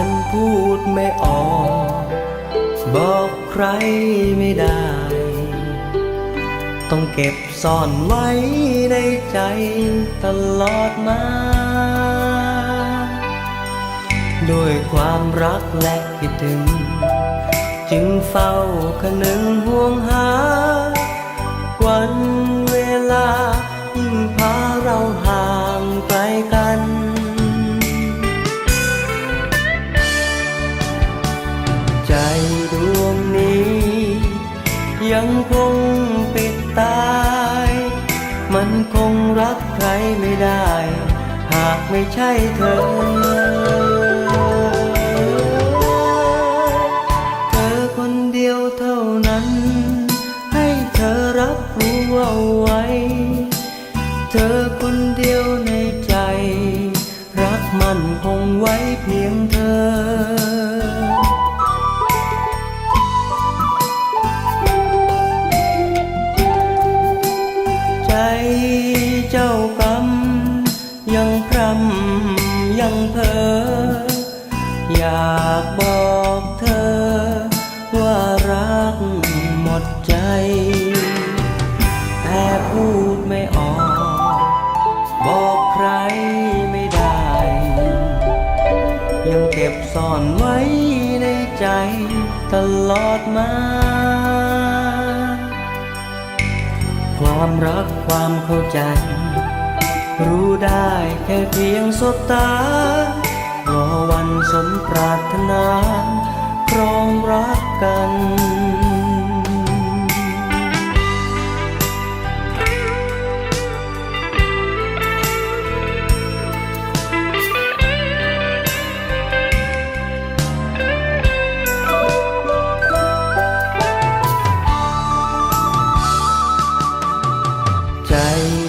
มันพูดไม่ออก บอกใครไม่ได้ ต้องเก็บซ่อนไว้ในใจตลอดมา ด้วยความรักและคิดถึง จึงเฝ้าคนึงห่วงหา วัน ยังคงปิดตาย มันคงรักใครไม่ได้ หากไม่ใช่เธอ เธอคนเดียวเท่านั้น ให้เธอรับรู้เอาไว้ เธอคนเดียวในใจ รักมันคงไว้เพียงเธอ เจ้ากรรมยังพรำยังเพ้ออยากบอกเธอ ว่ารักหมดใจ แต่พูดไม่ออก บอกใครไม่ได้ ยังเก็บซ่อนไว้ในใจตลอดมา ความรักความเข้าใจ รู้ได้แค่เพียงสบตารอวันสมปรารถนา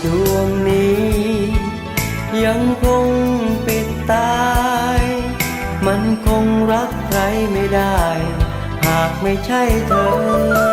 ดวงนี้ ยังคงปิดตาย มันคงรักใครไม่ได้ หากไม่ใช่เธอ